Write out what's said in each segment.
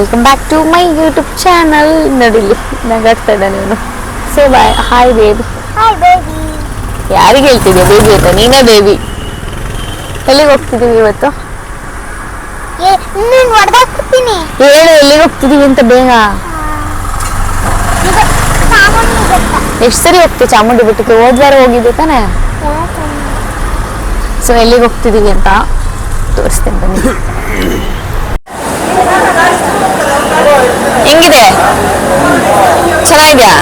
Welcome back to my YouTube channel ನಡಿಲಿ ನಗಾಡ್ತಾ ಇದ್ದಾನೆ ಇವನು so boy hi baby hi baby ಯಾರಿಗೆ ಹೇಳ್ತಿದ್ಯಾ? ಬೇಬಿ ಅಂತ ನೀನೇ ಬೇಬಿ ಎಲ್ಲಿಗೆ ಹೋಗ್ತಿದ್ದೀವಿ ಇವತ್ತು? ಹೇಳು ಎಲ್ಲಿಗೆ ಹೋಗ್ತಿದ್ದೀವಿ ಅಂತ ಬೇಗ. ಎಷ್ಟು ಸರಿ ಹೋಗ್ತೀವಿ ಚಾಮುಂಡಿ ಬೆಟ್ಟಕ್ಕೆ? ಹೋದ್ವಾರ ಹೋಗಿದ್ದೆ ತಾನೆ? ಸೊ ಎಲ್ಲಿಗೆ ಹೋಗ್ತಿದ್ದೀವಿ ಅಂತ ತೋರಿಸ್ತೇನೆ ಬನ್ನಿ. ಹೆಂಗಿದೆ ಚೆನ್ನಾಗಿದ್ಯಾ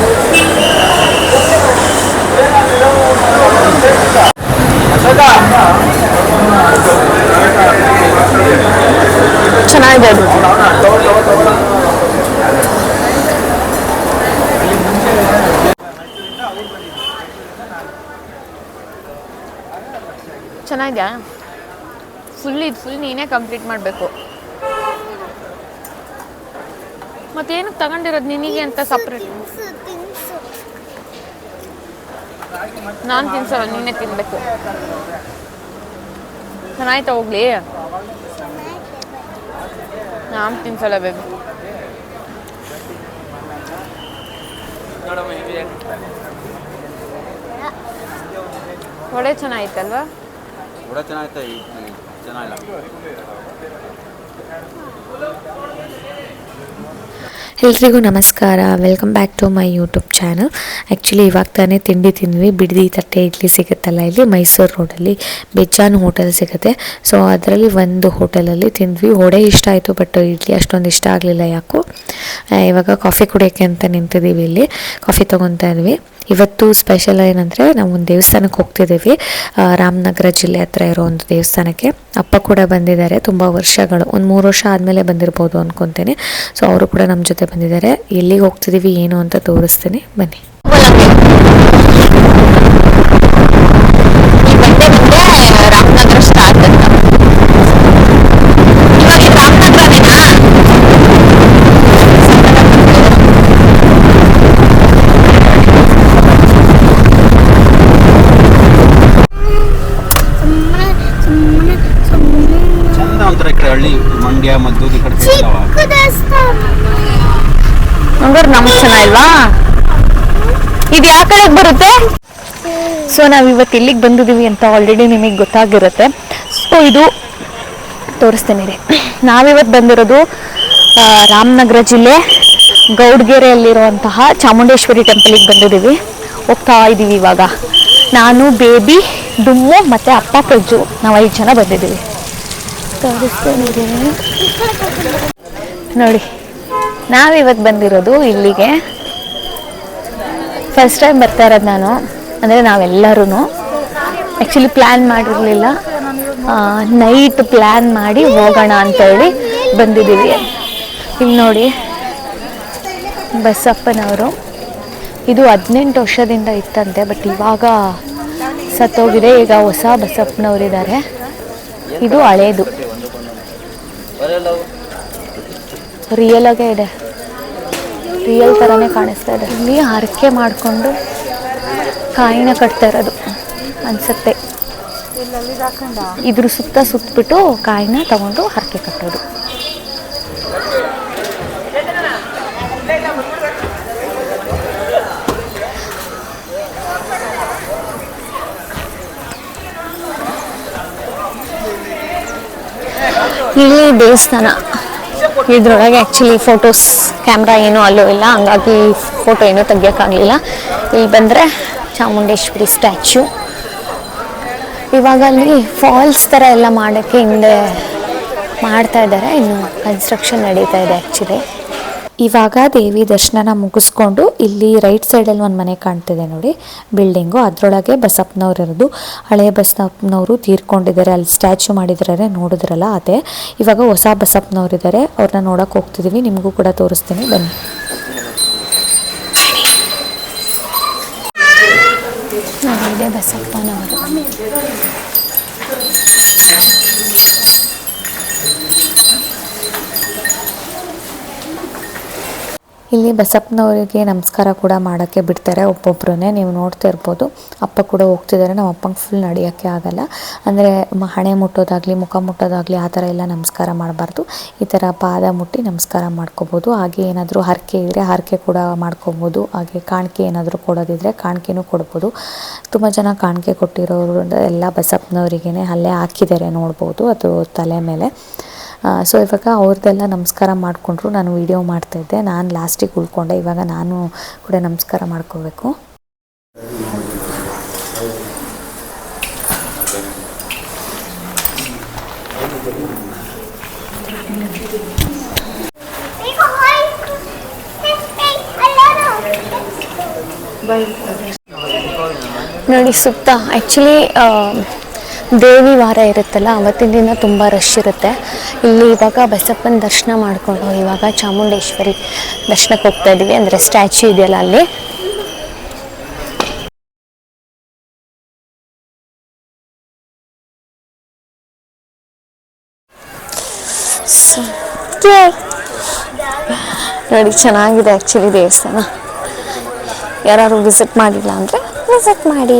ಚೆನ್ನಾಗಿದೆ ಅದು ಚೆನ್ನಾಗಿದ್ಯಾ ಫುಲ್ ಇದು ಫುಲ್ ನೀನೇ ಕಂಪ್ಲೀಟ್ ಮಾಡಬೇಕು. ಮತ್ತೇನಕ್ಕೆ ತಗೊಂಡಿರೋದು ನಿನಗೆ ಅಂತ ಸಪ್ರೇಟ್ ನಾನು ತಿನ್ಸಲ್ಲ ನೀನೇ ತಿನ್ಬೇಕು. ಚೆನ್ನಾಯ್ತಾ ಹೋಗ್ಲಿ? ನಾನು ತಿನ್ಸಲ್ಲ ಬೇಬಿ ಒಳ್ಳೆ ಚೆನ್ನಾಗಿತ್ತಲ್ವಾ? ಒಡೆ ಚೆನ್ನಾಗಿತ್ತು ಈ ಚೆನ್ನಾಗಿಲ್ಲ. ಎಲ್ರಿಗೂ ನಮಸ್ಕಾರ. Welcome back to my YouTube channel actually ಇವಾಗ ತಾನೇ ತಿಂಡಿ ತಿಂದ್ವಿ. ಬಿಡದಿ ತಟ್ಟೆ ಇಡ್ಲಿ ಸಿಗುತ್ತಲ್ಲ ಇಲ್ಲಿ? ಮೈಸೂರು ರೋಡಲ್ಲಿ ಬೆಜ್ಜಾನ್ ಹೋಟೆಲ್ ಸಿಗುತ್ತೆ. ಸೊ ಅದರಲ್ಲಿ ಒಂದು ಹೋಟೆಲಲ್ಲಿ ತಿಂದ್ವಿ. ವಡೆ ಇಷ್ಟ ಆಯಿತು ಬಟ್ ಇಡ್ಲಿ ಅಷ್ಟೊಂದು ಇಷ್ಟ ಆಗಲಿಲ್ಲ ಯಾಕೋ. ಇವಾಗ ಕಾಫಿ ಕುಡಿಯೋಕ್ಕೆ ಅಂತ ನಿಂತಿದ್ದೀವಿ ಇಲ್ಲಿ. ಕಾಫಿ ತೊಗೊತಾ ಇದ್ವಿ. ಇವತ್ತು ಸ್ಪೆಷಲ್ ಏನಂದರೆ, ನಾವು ಒಂದು ದೇವಸ್ಥಾನಕ್ಕೆ ಹೋಗ್ತಿದ್ದೀವಿ. ರಾಮನಗರ ಜಿಲ್ಲೆ ಹತ್ರ ಇರೋ ಒಂದು ದೇವಸ್ಥಾನಕ್ಕೆ. ಅಪ್ಪ ಕೂಡ ಬಂದಿದ್ದಾರೆ. ತುಂಬ ವರ್ಷಗಳು, ಒಂದು ಮೂರು ವರ್ಷ ಆದಮೇಲೆ ಬಂದಿರ್ಬೋದು ಅಂದ್ಕೊತೇನೆ ಸೊ ಅವರು ಕೂಡ ಜೊತೆ ಬಂದಿದ್ದಾರೆ. ಎಲ್ಲಿಗೆ ಹೋಗ್ತಿದ್ದೀವಿ ಏನು ಅಂತ ತೋರಿಸ್ತೀನಿ. ಬನ್ನಿ ಬಂದೆ ಬಂದೆ ರಾಮನಗರ ಸ್ಟಾರ್ಟ್ ಅಂತ ಇವಾಗ ಇದು ರಾಮನಗರನೇನಾ ಸುಮ್ಮನೆ ಸುಮ್ಮನೆ ಸುಮ್ಮನೆ ಚಂದ ಒಂಥರ ಈ ಕಡೆ ಹಳ್ಳಿ ಮಂಡ್ಯ ಮದ್ದೂರು ಈ ಕಡೆ side ಅದಾವ. ಹಂಗಾರೆ ನಮ್ಗೆ ಇದು ಯಾವ ಕಡೆಗೆ ಬರುತ್ತೆ? ಸೊ ನಾವು ಇವತ್ತು ಇಲ್ಲಿಗೆ ಬಂದಿದ್ದೀವಿ ಅಂತ ಆಲ್ರೆಡಿ ನಿಮಗೆ ಗೊತ್ತಾಗಿರುತ್ತೆ. ಸೊ ಇದು ತೋರಿಸ್ತೇನೆ ರೀ. ನಾವಿವತ್ತು ಬಂದಿರೋದು ರಾಮನಗರ ಜಿಲ್ಲೆ ಗೌಡ್ಗೆರೆಯಲ್ಲಿರುವಂತಹ ಚಾಮುಂಡೇಶ್ವರಿ ಟೆಂಪಲಿಗೆ ಬಂದಿದ್ದೀವಿ ಹೋಗ್ತಾ ಇದ್ದೀವಿ ಇವಾಗ. ನಾನು, ಬೇಬಿ, ಡುಮ್ಮು ಮತ್ತು ಅಪ್ಪ ಪ್ರಜ್ಜು ನಾವು ಐದು ಜನ ಬಂದಿದ್ದೀವಿ ನೋಡಿ, ನಾವಿವತ್ತು ಬಂದಿರೋದು ಇಲ್ಲಿಗೆ. ಫಸ್ಟ್ ಟೈಮ್ ಬರ್ತಾ ಇರೋದು ನಾನು. ಅಂದರೆ ನಾವೆಲ್ಲರೂ ಆ್ಯಕ್ಚುಲಿ ಪ್ಲ್ಯಾನ್ ಮಾಡಿರಲಿಲ್ಲ. ನೈಟ್ ಪ್ಲ್ಯಾನ್ ಮಾಡಿ ಹೋಗೋಣ ಅಂತೇಳಿ ಬಂದಿದ್ದೀವಿ. ಇಲ್ಲಿ ನೋಡಿ, ಬಸಪ್ಪನವರು. ಇದು ಹದಿನೆಂಟು ವರ್ಷದಿಂದ ಇತ್ತಂತೆ ಬಟ್ ಇವಾಗ ಸತ್ತೋಗಿದೆ. ಈಗ ಹೊಸ ಬಸಪ್ಪನವರಿದ್ದಾರೆ. ಇದು ಹಳೇದು. ರಿಯಲ್ ಆಗೇ ಇದೆ. ರಿಯಲ್ ಥರನೇ ಕಾಣಿಸ್ತಾ ಇದೆ. ಇಲ್ಲಿ ಹರಕೆ ಮಾಡಿಕೊಂಡು ಕಾಯಿನ ಕಟ್ತಾ ಇರೋದು ಅನ್ಸುತ್ತೆ. ಇದ್ರ ಸುತ್ತ ಸುತ್ತಬಿಟ್ಟು ಕಾಯಿನ ತಗೊಂಡು ಹರಕೆ ಕಟ್ಟೋದು. ಇಲ್ಲಿ ದೇವಸ್ಥಾನ. ಇದ್ರೊಳಗೆ ಆ್ಯಕ್ಚುಲಿ ಫೋಟೋಸ್ ಕ್ಯಾಮ್ರಾ ಏನೂ ಅಲ್ಲೂ ಇಲ್ಲ. ಹಂಗಾಗಿ ಫೋಟೋ ಏನೂ ತೆಗಿಯೋಕ್ಕಾಗಲಿಲ್ಲ ಇಲ್ಲಿ ಬಂದರೆ ಚಾಮುಂಡೇಶ್ವರಿ ಸ್ಟ್ಯಾಚ್ಯೂ ಇವಾಗ ಅಲ್ಲಿ ಫಾಲ್ಸ್ ಥರ ಎಲ್ಲ ಮಾಡೋಕ್ಕೆ ಹಿಂದೆ ಮಾಡ್ತಾ ಇದ್ದಾರೆ. ಇನ್ನು ಕನ್ಸ್ಟ್ರಕ್ಷನ್ ನಡೀತಾ ಇದೆ ಆ್ಯಕ್ಚುಲಿ ಇವಾಗ ದೇವಿ ದರ್ಶನನ ಮುಗಿಸ್ಕೊಂಡು ಇಲ್ಲಿ ರೈಟ್ ಸೈಡಲ್ಲಿ ಒಂದು ಮನೆ ಕಾಣ್ತಿದೆ ನೋಡಿ. ಬಿಲ್ಡಿಂಗು ಅದರೊಳಗೆ ಬಸಪ್ಪನವ್ರು ಇರೋದು. ಹಳೆ ಬಸಪ್ಪನವರು ತೀರ್ಕೊಂಡಿದ್ದಾರೆ. ಅಲ್ಲಿ ಸ್ಟ್ಯಾಚು ಮಾಡಿದ್ದಾರೆ. ನೋಡಿದ್ರಲ್ಲ ಅದೇ. ಇವಾಗ ಹೊಸ ಬಸಪ್ಪನವ್ರು ಇದ್ದಾರೆ ಅವ್ರನ್ನ ನೋಡಕ್ಕೆ ಹೋಗ್ತಿದ್ದೀವಿ ನಿಮಗೂ ಕೂಡ ತೋರಿಸ್ತೀನಿ. ಬನ್ನಿ. ಬಸಪ್ಪನವರು. ಇಲ್ಲಿ ಬಸಪ್ಪನವರಿಗೆ ನಮಸ್ಕಾರ ಕೂಡ ಮಾಡೋಕ್ಕೆ ಬಿಡ್ತಾರೆ ಒಬ್ಬೊಬ್ಬರನ್ನೇ ನೀವು ನೋಡ್ತಾ ಇರ್ಬೋದು. ಅಪ್ಪ ಕೂಡ ಹೋಗ್ತಿದ್ದಾರೆ. ನಮ್ಮ ಅಪ್ಪಂಗೆ ಫುಲ್ ನಡೆಯೋಕ್ಕೆ ಆಗಲ್ಲ. ಅಂದರೆ ಹಣೆ ಮುಟ್ಟೋದಾಗಲಿ, ಮುಖ ಮುಟ್ಟೋದಾಗಲಿ ಆ ಥರ ಎಲ್ಲ ನಮಸ್ಕಾರ ಮಾಡಬಾರ್ದು. ಈ ಥರ ಪಾದ ಮುಟ್ಟಿ ನಮಸ್ಕಾರ ಮಾಡ್ಕೋಬೋದು. ಹಾಗೆ ಏನಾದರೂ ಹರಕೆ ಇದ್ದರೆ ಹರಕೆ ಕೂಡ ಮಾಡ್ಕೋಬೋದು. ಹಾಗೆ ಕಾಣಿಕೆ ಏನಾದರೂ ಕೊಡೋದಿದ್ರೆ ಕಾಣಿಕೆನೂ ಕೊಡ್ಬೋದು. ತುಂಬ ಜನ ಕಾಣಿಕೆ ಕೊಟ್ಟಿರೋರು ಎಲ್ಲ ಬಸಪ್ಪನವರಿಗೇ ಅಲ್ಲೇ ಹಾಕಿದ್ದಾರೆ ನೋಡ್ಬೋದು. ಅದು ತಲೆ ಮೇಲೆ. ಸೊ ಇವಾಗ ಅವ್ರದ್ದೆಲ್ಲ ನಮಸ್ಕಾರ ಮಾಡಿಕೊಂಡ್ರು, ನಾನು ವೀಡಿಯೋ ಮಾಡ್ತಾಯಿದ್ದೆ ನಾನು ಲಾಸ್ಟಿಗೆ ಉಳ್ಕೊಂಡೆ. ಇವಾಗ ನಾನು ಕೂಡ ನಮಸ್ಕಾರ ಮಾಡ್ಕೋಬೇಕು. ನೋಡಿ ಸುತ್ತ ಆ್ಯಕ್ಚುಲಿ ದೇವಿ ವಾರ ಇರುತ್ತಲ್ಲ, ಅವತ್ತಿನ ದಿನ ತುಂಬ ರಶ್ ಇರುತ್ತೆ. ಇಲ್ಲಿ ಇವಾಗ ಬಸಪ್ಪನ ದರ್ಶನ ಮಾಡಿಕೊಂಡು ಇವಾಗ ಚಾಮುಂಡೇಶ್ವರಿ ದರ್ಶನಕ್ಕೆ ಹೋಗ್ತಾ ಇದ್ದೀವಿ. ಅಂದರೆ ಸ್ಟ್ಯಾಚ್ಯೂ ಇದೆಯಲ್ಲ ಅಲ್ಲಿ. ನೋಡಿ ಚೆನ್ನಾಗಿದೆ ಆ್ಯಕ್ಚುಲಿ ದೇವಸ್ಥಾನ. ಯಾರು ವಿಸಿಟ್ ಮಾಡಿಲ್ಲ ಅಂದರೆ ವಿಸಿಟ್ ಮಾಡಿ.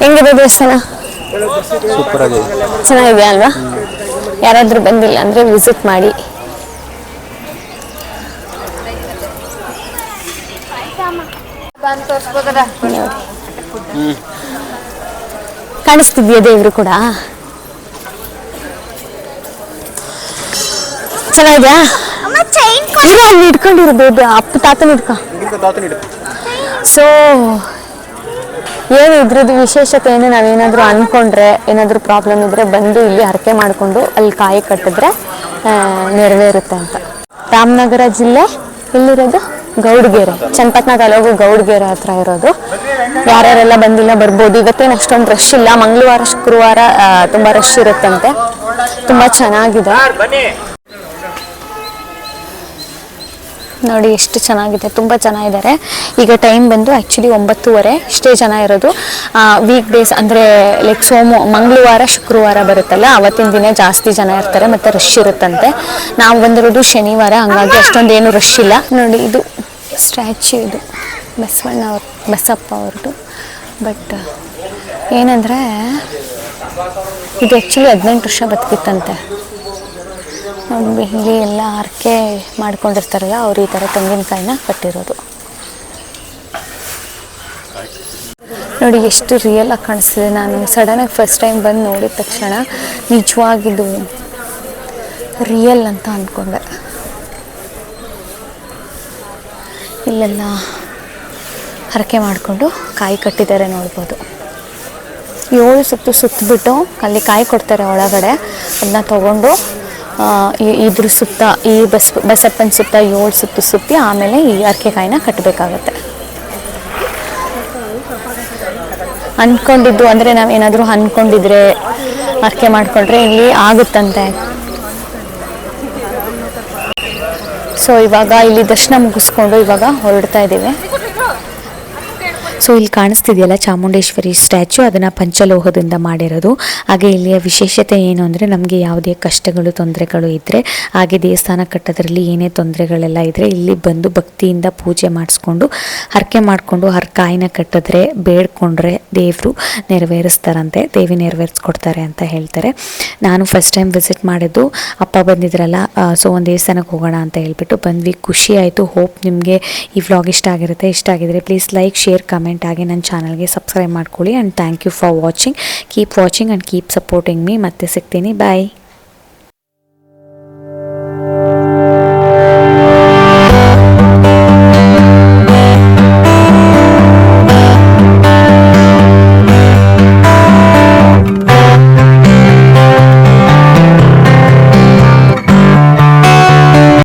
ಹೆಂಗಿದೆ ದೇವಸ್ಥಾನ? ಚೆನ್ನಾಗಿದೆ ಅಲ್ವಾ? ಯಾರಾದರೂ ಬಂದಿಲ್ಲ ಅಂದರೆ ವಿಸಿಟ್ ಮಾಡಿ. ಕಾಣಿಸ್ತಿದ್ಯಾ ದೇವರು ಕೂಡ? ಚೆನ್ನಾಗಿದ್ಯಾ? ಇಟ್ಕೊಂಡಿರೋದು ಇಟ್ಕೊಂಡಿರು ಬೇಬಿ ಅಪ್ಪ ತಾತನ ಇಟ್ಕೊ. ಸೊ ಏನು ಇದ್ರದ್ದು ವಿಶೇಷತೆ ಏನು ನಾವೇನಾದರೂ ಅಂದ್ಕೊಂಡ್ರೆ ಏನಾದರೂ ಪ್ರಾಬ್ಲಮ್ ಇದ್ರೆ ಬಂದು ಇಲ್ಲಿ ಹರಕೆ ಮಾಡಿಕೊಂಡು ಅಲ್ಲಿ ಕಾಯಿ ಕಟ್ಟಿದ್ರೆ ನೆರವೇರುತ್ತೆ ಅಂತ. ರಾಮನಗರ ಜಿಲ್ಲೆ ಇಲ್ಲಿರೋದು ಗೌಡ್ಗೆರೆ. ಚನ್ನಪಟ್ಟಣ ತಾಲೂಕು ಗೌಡ್ಗೆರೆ ಹತ್ರ ಇರೋದು. ಯಾರ್ಯಾರೆಲ್ಲ ಬಂದಿಲ್ಲ ಬರ್ಬೋದು. ಇವತ್ತೇನು ಅಷ್ಟೊಂದು ರಶ್ ಇಲ್ಲ. ಮಂಗಳವಾರ, ಶುಕ್ರವಾರ ತುಂಬ ರಶ್ ಇರುತ್ತಂತೆ. ತುಂಬ ಚೆನ್ನಾಗಿದೆ. ನೋಡಿ ಎಷ್ಟು ಚೆನ್ನಾಗಿದೆ, ತುಂಬ ಜನ ಇದ್ದಾರೆ ಈಗ ಟೈಮ್ ಬಂದು ಆ್ಯಕ್ಚುಲಿ ಒಂಬತ್ತುವರೆ, ಇಷ್ಟೇ ಜನ ಇರೋದು. ವೀಕ್ ಡೇಸ್ ಅಂದರೆ ಲೈಕ್ ಸೋಮ, ಮಂಗಳವಾರ, ಶುಕ್ರವಾರ ಬರುತ್ತಲ್ಲ, ಅವತ್ತಿನ ದಿನ ಜಾಸ್ತಿ ಜನ ಇರ್ತಾರೆ, ಮತ್ತು ರಶ್ ಇರುತ್ತಂತೆ. ನಾವು ಬಂದಿರೋದು ಶನಿವಾರ, ಹಂಗಾಗಿ ಅಷ್ಟೊಂದೇನು ರಶ್ ಇಲ್ಲ. ನೋಡಿ ಇದು ಸ್ಟ್ಯಾಚ್ಯೂ ಇದು, ಬಸವಣ್ಣ ಅವ್ರ, ಬಸಪ್ಪ ಅವ್ರದ್ದು. ಬಟ್ ಏನಂದರೆ, ಇದು ಆ್ಯಕ್ಚುಲಿ ಹದಿನೆಂಟು ವರ್ಷ ಬದುಕಿತ್ತಂತೆ. ಇಲ್ಲಿ ಎಲ್ಲ ಹರಕೆ ಮಾಡ್ಕೊಂಡಿರ್ತಾರಲ್ಲ ಅವ್ರು ಈ ಥರ ತೆಂಗಿನಕಾಯಿನ ಕಟ್ಟಿರೋದು. ನೋಡಿ, ಎಷ್ಟು ರಿಯಲ್ ಆಗಿ ಕಾಣಿಸ್ತಿದೆ. ನಾನು ಸಡನ್ನಾಗಿ ಫಸ್ಟ್ ಟೈಮ್ ಬಂದು ನೋಡಿದ ತಕ್ಷಣ ನಿಜವಾಗಿದು ರಿಯಲ್ ಅಂತ ಅಂದ್ಕೊಂಡೆ ಇಲ್ಲೆಲ್ಲ ಹರಕೆ ಮಾಡಿಕೊಂಡು ಕಾಯಿ ಕಟ್ಟಿದ್ದಾರೆ ನೋಡ್ಬೋದು. ಏಳು ಸುತ್ತು ಸುತ್ತಬಿಟ್ಟು ಅಲ್ಲಿ ಕಾಯಿ ಕೊಡ್ತಾರೆ ಒಳಗಡೆ. ಅದನ್ನ ತಗೊಂಡು ಇದ್ರ ಸುತ್ತ, ಈ ಬಸ್, ಬಸಪ್ಪನ ಸುತ್ತ ಏಳು ಸುತ್ತು ಸುತ್ತಿ ಆಮೇಲೆ ಈ ಅರ್ಕೆ ಕಾಯಿನ ಕಟ್ಟಬೇಕಾಗತ್ತೆ ಅನ್ಕೊಂಡಿದ್ದು ಅಂದರೆ ನಾವೇನಾದರೂ ಅನ್ಕೊಂಡಿದ್ರೆ ಅರ್ಕೆ ಮಾಡಿಕೊಂಡ್ರೆ ಇಲ್ಲಿ ಆಗುತ್ತಂತೆ. ಸೊ ಇವಾಗ ಇಲ್ಲಿ ದರ್ಶನ ಮುಗಿಸ್ಕೊಂಡು ಇವಾಗ ಹೊರಡ್ತಾ ಇದ್ದೀವಿ. ಸೊ ಇಲ್ಲಿ ಕಾಣಿಸ್ತಿದೆಯಲ್ಲ ಚಾಮುಂಡೇಶ್ವರಿ ಸ್ಟ್ಯಾಚು, ಅದನ್ನು ಪಂಚಲೋಹದಿಂದ ಮಾಡಿರೋದು. ಹಾಗೆ ಇಲ್ಲಿಯ ವಿಶೇಷತೆ ಏನು ಅಂದರೆ ನಮಗೆ ಯಾವುದೇ ಕಷ್ಟಗಳು, ತೊಂದರೆಗಳು ಇದ್ದರೆ ಹಾಗೆ ದೇವಸ್ಥಾನ ಕಟ್ಟೋದ್ರಲ್ಲಿ ಏನೇ ತೊಂದರೆಗಳೆಲ್ಲ ಇದ್ದರೆ ಇಲ್ಲಿ ಬಂದು ಭಕ್ತಿಯಿಂದ ಪೂಜೆ ಮಾಡಿಸ್ಕೊಂಡು, ಹರಕೆ ಮಾಡಿಕೊಂಡು, ಹರ್ ಕಾಯಿನ ಕಟ್ಟಿದ್ರೆ, ಬೇಡ್ಕೊಂಡ್ರೆ ದೇವರು ನೆರವೇರಿಸ್ತಾರಂತೆ, ದೇವಿ ನೆರವೇರಿಸ್ಕೊಡ್ತಾರೆ ಅಂತ ಹೇಳ್ತಾರೆ. ನಾನು ಫಸ್ಟ್ ಟೈಮ್ ವಿಸಿಟ್ ಮಾಡಿದ್ದು, ಅಪ್ಪ ಬಂದಿದ್ರಲ್ಲ ಸೊ ಒಂದು ದೇವಸ್ಥಾನಕ್ಕೆ ಹೋಗೋಣ ಅಂತ ಹೇಳ್ಬಿಟ್ಟು ಬಂದ್ವಿ. ಖುಷಿ ಆಯಿತು. ಹೋಪ್ ನಿಮಗೆ ಈ ವ್ಲಾಗ್ ಇಷ್ಟ ಆಗಿರುತ್ತೆ. ಇಷ್ಟ ಆಗಿದ್ರೆ ಪ್ಲೀಸ್ ಲೈಕ್ ಶೇರ್ ಕಮೆಂಟ್ ಆಗಿ ನನ್ನ ಚಾನಲ್ಗೆ ಸಬ್ಸ್ಕ್ರೈಬ್ ಮಾಡ್ಕೊಳ್ಳಿ and thank you for watching keep watching and keep supporting me ಮತ್ತೆ ಸಿಗ್ತೀನಿ. ಬಾಯ್